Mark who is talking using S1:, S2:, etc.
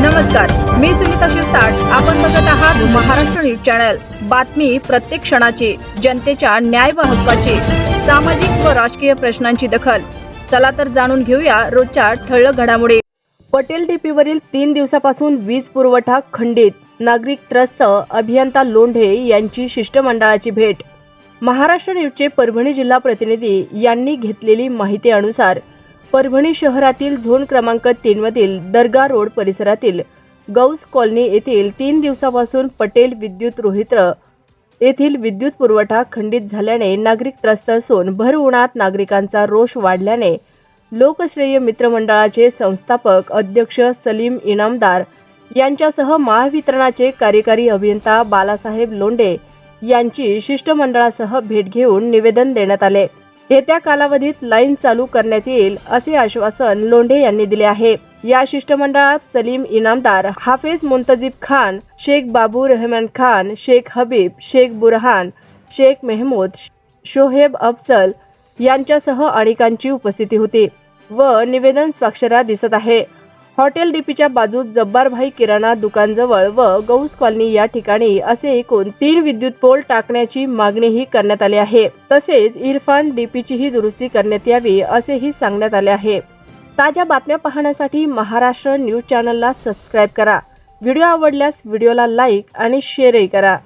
S1: नमस्कार मी सुनीता शिरसाट. आपण बघत आहात महाराष्ट्र न्यूज चॅनल. बातमी प्रत्येक क्षणाची जनतेच्या न्याय व हक्काची सामाजिक व राजकीय प्रश्नांची दखल. चला तर जाणून घेऊया रोजच्या ठळक घडामोडी. पटेल डीपीवरील तीन दिवसापासून वीज पुरवठा खंडित. नागरिक त्रस्त अभियंता लोंढे यांची शिष्टमंडळाची भेट. महाराष्ट्र न्यूजचे परभणी जिल्हा प्रतिनिधी यांनी घेतलेली माहिती अनुसार परभणी शहरातील झोन क्रमांक तीन मधील दर्गा रोड परिसरातील गौस कॉलनी येथील तीन दिवसापासून पटेल विद्युत रोहित्र येथील विद्युत पुरवठा खंडित झाल्याने नागरिक त्रस्त असून भर उन्हात नागरिकांचा रोष वाढल्याने लोकश्रेय मित्रमंडळाचे संस्थापक अध्यक्ष सलीम इनामदार यांच्यासह महावितरणाचे कार्यकारी अभियंता बालासाहेब लोंढे यांची शिष्टमंडळासह भेट घेऊन निवेदन देण्यात आले. येत्या कालावधीत लाईन चालू करण्यात येईल असे आश्वासन लोंढे यांनी दिले आहे. या शिष्टमंडळात सलीम इनामदार हाफिज मुंतजीब खान शेख बाबू रहमान खान शेख हबीब शेख बुरहान शेख मेहमूद शोहेब अफसल यांच्यासह अनेकांची उपस्थिती होती व निवेदन स्वाक्षरा दिसत आहे. हॉटेल डीपीच्या बाजूत जब्बारभाई किराणा दुकानजवळ व गौस कॉलनी या ठिकाणी असे एकूण तीन विद्युत पोल टाकण्याची मागणीही करण्यात आली आहे. तसेच इरफान डीपीचीही दुरुस्ती करण्यात यावी असेही सांगण्यात आले आहे. ताज्या बातम्या पाहण्यासाठी महाराष्ट्र न्यूज चॅनलला सबस्क्राईब करा. व्हिडिओ आवडल्यास व्हिडिओला लाईक आणि शेअरही करा.